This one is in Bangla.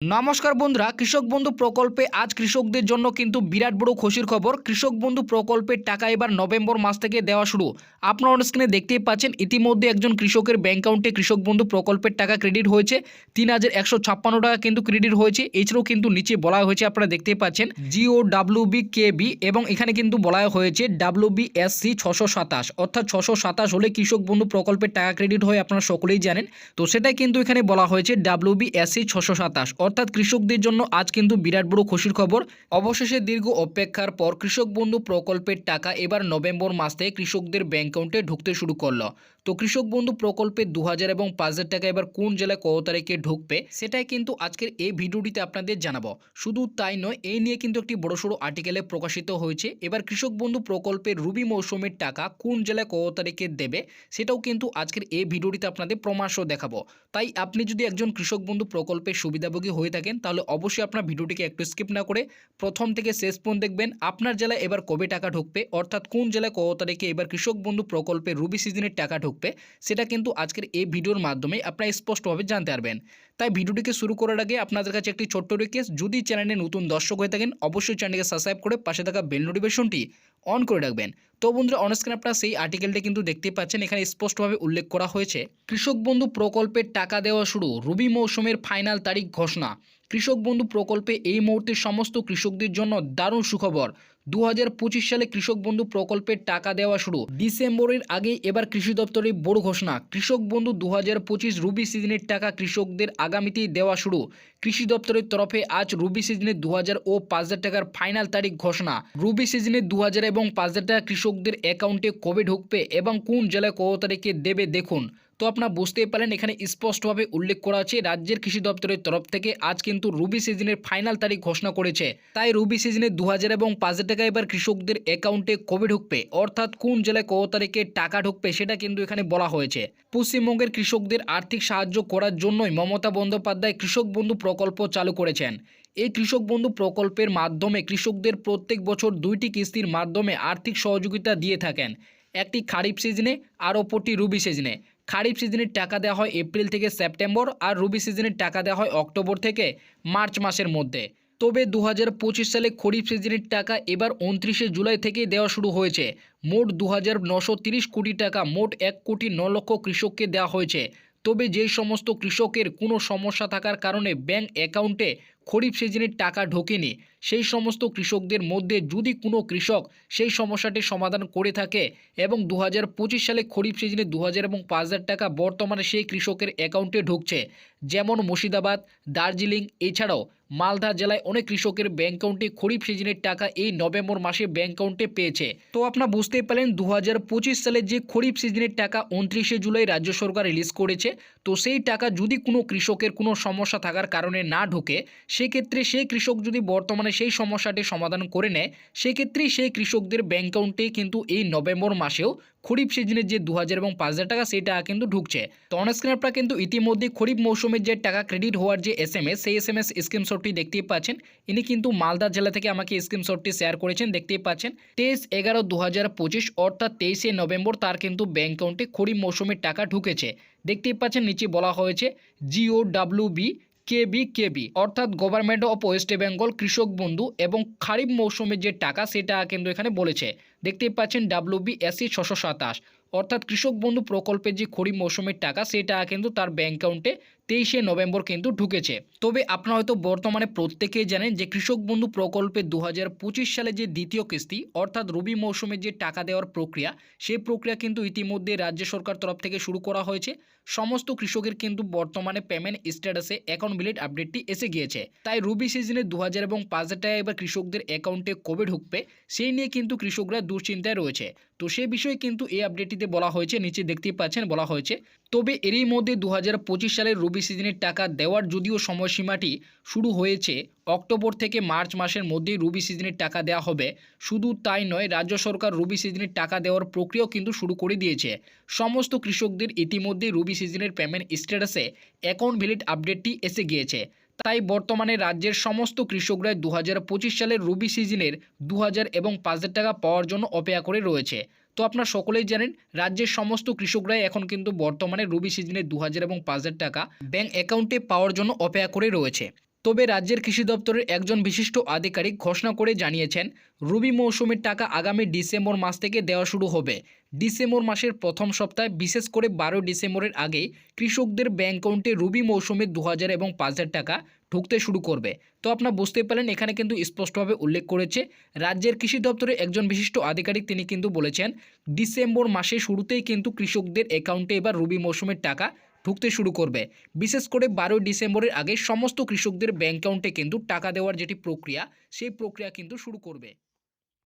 নমস্কার বন্ধুরা, কৃষক বন্ধু প্রকল্পে আজ কৃষকদের জন্য কিন্তু বিরাট বড় খুশির খবর। কৃষক বন্ধু প্রকল্পের টাকা এবার নভেম্বর মাস থেকে দেওয়া শুরু। আপনারা স্ক্রিনে দেখতেই পাচ্ছেন, ইতিমধ্যে একজন কৃষকের ব্যাংক অ্যাকাউন্টে কৃষক বন্ধু প্রকল্পের টাকা ক্রেডিট হয়েছে। তিন হাজার একশো ছাপ্পান্ন টাকা কিন্তু ক্রেডিট হয়েছে। এছাড়াও কিন্তু নিচে বলা হয়েছে, আপনারা দেখতেই পাচ্ছেন GO W B K B এবং এখানে কিন্তু বলা হয়েছে ডাব্লিউ বি এস সি ছশো সাতাশ। অর্থাৎ ছশো সাতাশ হলে কৃষক বন্ধু প্রকল্পের টাকা ক্রেডিট হয়, আপনারা সকলেই জানেন। তো সেটাই কিন্তু এখানে বলা হয়েছে ডাব্লিউ বি এস সি ছশো সাতাশ। অর্থাৎ কৃষকদের জন্য আজ কিন্তু বিরাট বড় খুশির খবর। অবশেষে দীর্ঘ অপেক্ষার পর কৃষক বন্ধু প্রকল্পের টাকা এবার নভেম্বর মাস থেকে কৃষকদের ব্যাংক অ্যাকাউন্টে ঢুকতে শুরু করল। তো কৃষক বন্ধু প্রকল্পে দু হাজার এবং পাঁচ হাজার টাকা এবার কোন জেলায় কত তারিখে ঢুকবে, সেটাই কিন্তু আজকের এই ভিডিওটিতে আপনাদের জানাব। শুধু তাই নয় এই নিয়ে কিন্তু একটি বড়সড় আর্টিকেলে প্রকাশিত হয়েছে। এবার কৃষক বন্ধু প্রকল্পের রুবি মৌসুমের টাকা কোন জেলায় কত তারিখে দেবে, সেটাও কিন্তু আজকের এই ভিডিওটিতে আপনাদের প্রমাণসহ দেখাবো। তাই আপনি যদি একজন কৃষক বন্ধু প্রকল্পের সুবিধাভোগী হয়ে থাকেন, তাহলে অবশ্যই আপনার ভিডিওটিকে একটু স্কিপ না করে প্রথম থেকে শেষ পর্যন্ত দেখবেন আপনার জেলায় এবার কবে টাকা ঢুকবে, অর্থাৎ কোন জেলায় কত তারিখে এবার কৃষক বন্ধু প্রকল্পের রুবি সিজনের টাকা ঢুকবে। সেটা কিন্তু আজকের এই ভিডিওর মাধ্যমে আপনারা স্পষ্টভাবে জানতে পারবেন। তাই ভিডিওটিকে শুরু করার আগে আপনাদের কাছে একটি ছোট্ট রিকোয়েস্ট যদি চ্যানেলে নতুন দর্শক হয়ে থাকেন, অবশ্যই চ্যানেলকে সাবস্ক্রাইব করে পাশে থাকা বেল নোটিফিকেশনটি অন করে রাখবেন। তো বন্ধুরা অনস্ক্রিন আপনারা সেই আর্টিকেলটি কিন্তু দেখতে পাচ্ছেন, এখানে স্পষ্টভাবে উল্লেখ করা হয়েছে, কৃষক বন্ধু প্রকল্পের টাকা দেওয়া শুরু, রবি মৌসুমের ফাইনাল তারিখ ঘোষণা। কৃষক বন্ধু প্রকল্পে এই মুহূর্তে সমস্ত কৃষকদের জন্য দারুণ সুখবর। দু হাজার পঁচিশ সালে কৃষক বন্ধু প্রকল্পের টাকা দেওয়া শুরু। ডিসেম্বরের আগে এবার কৃষি দপ্তরের বড় ঘোষণা। কৃষক বন্ধু দু হাজার পঁচিশ রুবি সিজনের টাকা কৃষকদের আগামীতেই দেওয়া শুরু। কৃষি দপ্তরের তরফে আজ রুবি সিজনে দু হাজার ও পাঁচ হাজার টাকার ফাইনাল তারিখ ঘোষণা। রুবি সিজনে দু হাজার এবং পাঁচ হাজার টাকা কৃষকদের অ্যাকাউন্টে কবে ঢুকবে এবং কোন জেলায় কত তারিখে দেবে দেখুন। তো আপনারা বুঝতেই পারেন এখানে স্পষ্টভাবে উল্লেখ করা আছে, রাজ্যের কৃষি দপ্তরের তরফ থেকে আজ কিন্তু রুবি সিজনের ফাইনাল তারিখ ঘোষণা করেছে। তাই রুবি সিজনে দু হাজার এবং পাঁচ হাজার টাকা এবার কৃষকদের অ্যাকাউন্টে কবে ঢুকবে? অর্থাৎ কোন জেলায় কত তারিখে টাকা ঢুকবে সেটা কিন্তু এখানে বলা হয়েছে। পশ্চিমবঙ্গের কৃষকদের আর্থিক সাহায্য করার জন্যই মমতা বন্দ্যোপাধ্যায় কৃষক বন্ধু প্রকল্প চালু করেছেন। এই কৃষক বন্ধু প্রকল্পের মাধ্যমে কৃষকদের প্রত্যেক বছর দুইটি কিস্তির মাধ্যমে আর্থিক সহযোগিতা দিয়ে থাকেন। একটি খারিফ সিজনে আর অপরটি রুবি সিজনে। খারিফ সিজনের টাকা দেওয়া হয় এপ্রিল থেকে সেপ্টেম্বর আর রবি সিজনের টাকা দেওয়া হয় অক্টোবর থেকে মার্চ মাসের মধ্যে। তবে দু হাজার পঁচিশ সালে খরিফ সিজনের টাকা এবার উনত্রিশে জুলাই থেকেই দেওয়া শুরু হয়েছে। মোট দু কোটি টাকা, মোট এক কোটি ন লক্ষ কৃষককে দেওয়া হয়েছে। তবে যেই সমস্ত কৃষকের কোনো সমস্যা থাকার কারণে ব্যাংক অ্যাকাউন্টে খরিফ সিজনের টাকা ঢোকেনি। সেই সমস্ত কৃষকদের মধ্যে যদি কোনো কৃষক সেই সমস্যাটি সমাধান করে থাকে এবং দু হাজার পঁচিশ সালে খরিফ সিজনে দু হাজার এবং পাঁচ হাজার টাকা বর্তমানে সেই কৃষকের অ্যাকাউন্টে ঢুকছে। যেমন মুর্শিদাবাদ, দার্জিলিং, এছাড়াও মালদা জেলায় অনেক কৃষকের ব্যাংক অ্যাকাউন্টে খরিফ সিজনের টাকা এই নভেম্বর মাসে ব্যাংক অ্যাকাউন্টে পেয়েছে। তো আপনারা বুঝতেই পারলেন দু সালে যে খরিফ সিজনের টাকা উনত্রিশে জুলাই রাজ্য সরকার রিলিজ করেছে, তো সেই টাকা যদি কোনো কৃষকের কোনো সমস্যা থাকার কারণে না ঢোকে সেক্ষেত্রে সেই কৃষক যদি বর্তমানে সেই সমস্যাটি সমাধান করে নেয় সেক্ষেত্রেই সেই কৃষকদের ব্যাংক অ্যাকাউন্টে কিন্তু এই নভেম্বর মাসেও খরিফ সিজনের যে দু হাজার এবং পাঁচ হাজার টাকা সেই টাকা কিন্তু ঢুকছে। তো অনস্ক্রিন আপনারা কিন্তু ইতিমধ্যে খরিফ মৌসুমের যে টাকা ক্রেডিট হওয়ার যে এস এম এস সেই এস এম এস স্ক্রিনশটটি দেখতেই পাচ্ছেন। ইনি কিন্তু মালদা জেলা থেকে আমাকে স্ক্রিনশটটি শেয়ার করেছেন, দেখতেই পাচ্ছেন। তেইশ এগারো দু হাজার পঁচিশ, অর্থাৎ তেইশে নভেম্বর, তার কিন্তু ব্যাঙ্ক অ্যাকাউন্টে খরিফ মৌসুমের টাকা ঢুকেছে। দেখতেই পাচ্ছেন, নিচে বলা হয়েছে GO W B KB KB, অর্থাৎ গভর্নমেন্ট অফ ওয়েস্ট বেঙ্গল কৃষক বন্ধু এবং খারিফ মৌসুমের যে টাকা সেটা কিন্তু এখানে বলেছে। দেখতেই পাচ্ছেন ডাব্লিউ বি এসি ছশো সাতাশ, অর্থাৎ কৃষক বন্ধু প্রকল্পের যে খরিফ মৌসুমের টাকা সেটা কিন্তু তার ব্যাঙ্ক অ্যাকাউন্টে তেইশে নভেম্বর কিন্তু ঢুকেছে। তবে আপনারা হয়তো বর্তমানে প্রত্যেকেই জানেন যে কৃষক বন্ধু প্রকল্পে দু সালে যে দ্বিতীয় কিস্তি, অর্থাৎ রবি মৌসুমে যে টাকা দেওয়ার প্রক্রিয়া সেই প্রক্রিয়া কিন্তু ইতিমধ্যে রাজ্য সরকার তরফ থেকে শুরু করা হয়েছে। সমস্ত কৃষকের কিন্তু বর্তমানে পেমেন্ট স্ট্যাটাসে অ্যাকাউন্ট বিলেট আপডেটটি এসে গিয়েছে। তাই রবি সিজনে দু হাজার এবং পাঁচ হাজার টাকা এবার কৃষকদের অ্যাকাউন্টে কবে ঢুকবে, সেই নিয়ে কিন্তু কৃষকরা দুশ্চিন্তায় রয়েছে। তো সে বিষয়ে কিন্তু এই আপডেটটিতে বলা হয়েছে, নিচে দেখতেই পাচ্ছেন বলা হয়েছে। তবে এরই মধ্যে দুহাজার পঁচিশ সালের রবি সিজনের টাকা দেওয়ার যদিও সময়সীমাটি শুরু হয়েছে, অক্টোবর থেকে মার্চ মাসের মধ্যেই রুবি সিজনের টাকা দেওয়া হবে। শুধু তাই নয়, রাজ্য সরকার রবি সিজনের টাকা দেওয়ার প্রক্রিয়াও কিন্তু শুরু করে দিয়েছে। সমস্ত কৃষকদের ইতিমধ্যে রবি সিজনের পেমেন্ট স্ট্যাটাসে অ্যাকাউন্ট ভ্যালিড আপডেটটি এসে গিয়েছে। তাই বর্তমানে রাজ্যের সমস্ত কৃষকরা দু হাজার পঁচিশ সালের রবি সিজনের দু হাজার এবং পাঁচ হাজার টাকা পাওয়ার জন্য অপেক্ষা করে রয়েছে। তো আপনারা সকলেই জানেন, রাজ্যের সমস্ত কৃষকরাই এখন কিন্তু বর্তমানে রবি সিজনে দু হাজার এবং পাঁচ হাজার টাকা ব্যাংক অ্যাকাউন্টে পাওয়ার জন্য অপেক্ষা করে রয়েছে। তবে রাজ্যের কৃষি দপ্তরের একজন বিশিষ্ট আধিকারিক ঘোষণা করে জানিয়েছেন, রবি মৌসুমের টাকা আগামী ডিসেম্বর মাস থেকে দেওয়া শুরু হবে। ডিসেম্বর মাসের প্রথম সপ্তাহে বিশেষ করে বারো ডিসেম্বরের আগে কৃষকদের ব্যাংক অ্যাকাউন্টে রবি মৌসুমে দু হাজার এবং পাঁচ হাজার টাকা ঢুকতে শুরু করবে। তো আপনার বুঝতে পারলেন, এখানে কিন্তু স্পষ্টভাবে উল্লেখ করেছে, রাজ্যের কৃষি দপ্তরের একজন বিশিষ্ট আধিকারিক তিনি কিন্তু বলেছেন, ডিসেম্বর মাসে শুরুতেই কিন্তু কৃষকদের অ্যাকাউন্টে এবার রবি মৌসুমের টাকা ঢুকতে শুরু করবে। বিশেষ করে বারোই ডিসেম্বরের আগে সমস্ত কৃষকদের ব্যাংক অ্যাকাউন্টে কিন্তু টাকা দেওয়ার যেটি প্রক্রিয়া, সেই প্রক্রিয়া কিন্তু শুরু করবে।